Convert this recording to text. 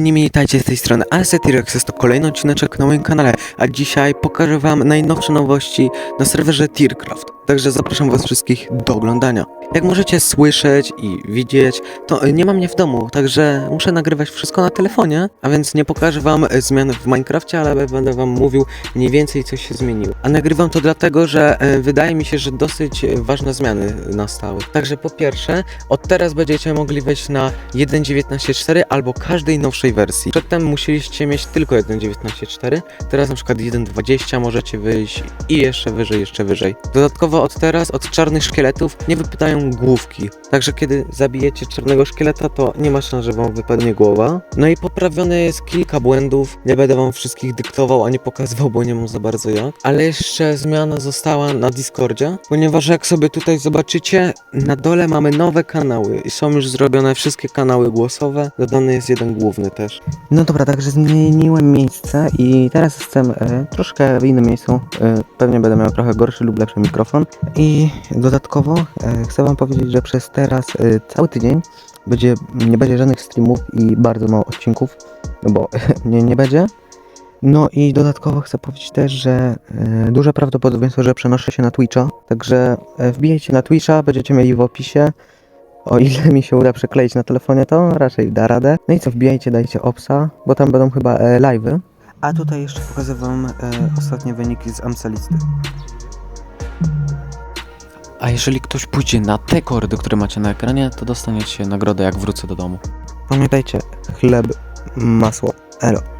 nie witajcie z tej strony Alcetirex, jest to kolejny odcineczek na moim kanale, a dzisiaj pokażę wam najnowsze nowości na serwerze Tiercraft. Także zapraszam was wszystkich do oglądania. Jak możecie słyszeć i widzieć, to nie mam mnie w domu, także muszę nagrywać wszystko na telefonie, a więc nie pokażę wam zmian w Minecrafcie, ale będę wam mówił mniej więcej co się zmieniło. A nagrywam to dlatego, że y, wydaje mi się, że dosyć ważne zmiany nastały. Także po pierwsze, od teraz będziecie mogli wejść na 1.19.4 albo każdej nowszej wersji. Przedtem musieliście mieć tylko 1.19.4, teraz na przykład 1.20 możecie wyjść i jeszcze wyżej, jeszcze wyżej. Dodatkowo od teraz od czarnych szkieletów nie wypadają główki, także kiedy zabijecie czarnego szkieleta, to nie ma szans, że wam wypadnie głowa. No i poprawione jest kilka błędów, nie będę wam wszystkich dyktował ani pokazywał, bo nie mam za bardzo jak. Ale jeszcze zmiana została na Discordzie, ponieważ jak sobie tutaj zobaczycie, na dole mamy nowe kanały i są już zrobione wszystkie kanały głosowe, dodany jest jeden główny też. No dobra, także zmieniłem miejsce i teraz jestem e, troszkę w innym miejscu. E, pewnie będę miał trochę gorszy lub lepszy mikrofon. I dodatkowo e, chcę wam powiedzieć, że przez teraz cały tydzień będzie, nie będzie żadnych streamów i bardzo mało odcinków, no bo nie, nie będzie. No i dodatkowo chcę powiedzieć też, że e, duże prawdopodobieństwo, że przenoszę się na Twitcha, także wbijajcie na Twitcha, będziecie mieli w opisie. O ile mi się uda przekleić na telefonie, to raczej da radę. No i co, wbijajcie, dajcie opsa, bo tam będą chyba e, live'y. A tutaj jeszcze pokażę wam e, ostatnie wyniki z AMSA listy. A jeżeli ktoś pójdzie na te kordy, które macie na ekranie, to dostaniecie nagrodę jak wrócę do domu. Pamiętajcie, chleb, masło, elo.